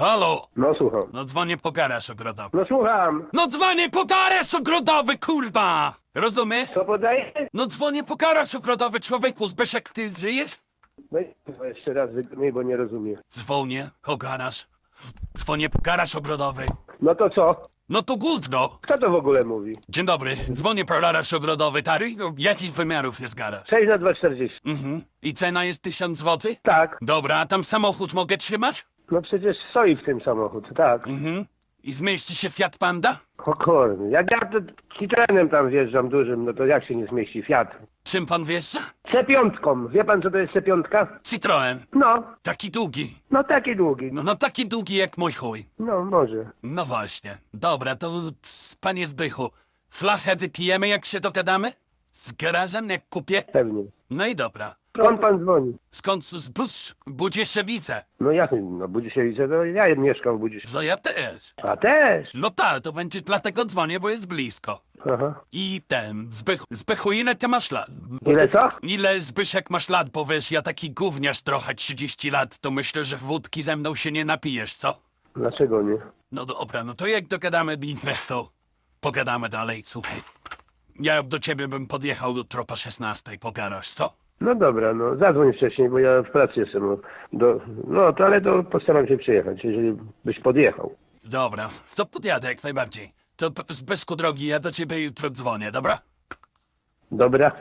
Halo? No słucham. No dzwonię po garaż ogrodowy. No słucham. No dzwonię po garaż ogrodowy, kurwa! Rozumiesz? Co podaje? No dzwonię po garaż ogrodowy, człowieku, Zbyszek, ty żyjesz? No i kurwa, jeszcze raz wygnij, bo nie rozumiem. Dzwonię po garaż. Dzwonię po garaż ogrodowy. No to co? No to gówno. Kto to w ogóle mówi? Dzień dobry, dzwonię po garaż ogrodowy, Tary. No, Jakich wymiarów jest garaż? 6 na 2,40. Mhm. I cena jest 1000 zł? Tak. Dobra, a tam samochód mogę trzymać? No przecież stoi w tym samochód, tak. Mhm. I zmieści się Fiat Panda? O jak ja to Citroenem tam wjeżdżam dużym, no to jak się nie zmieści Fiat? Czym pan wjeżdża? C5, wie pan co to jest C5? Citroen. No, Taki długi. no taki długi. No, no taki długi jak mój chuj. No może. No właśnie. Dobra, to c- panie Zbychu, flashheady pijemy jak się dogadamy? Z garażem jak kupię? Pewnie. No i dobra. Skąd pan dzwoni? Skąd z Bus, Budziszewice? No ja, no Budziszewice, to ja mieszkam w Budziszewice. To ja też. A też? No tak, to będzie dlatego dzwonię, bo jest blisko. Aha. I ten, Zbychu, Zbychu ile ty masz lat? Ile co? Ile Zbyszek masz lat, bo wiesz, ja taki gówniarz trochę 30 lat, to myślę, że wódki ze mną się nie napijesz, co? Dlaczego nie? No dobra, no to jak dogadamy inne, to pogadamy dalej, słuchaj. Ja do ciebie bym podjechał jutro po 16 po garaż, co? No dobra, no zadzwoń wcześniej, bo ja w pracy jestem. No, do, no to ale to postaram się przyjechać, jeżeli byś podjechał. Dobra, to podjadę jak najbardziej. To p- z bezku drogi, ja do ciebie jutro dzwonię, dobra? Dobra?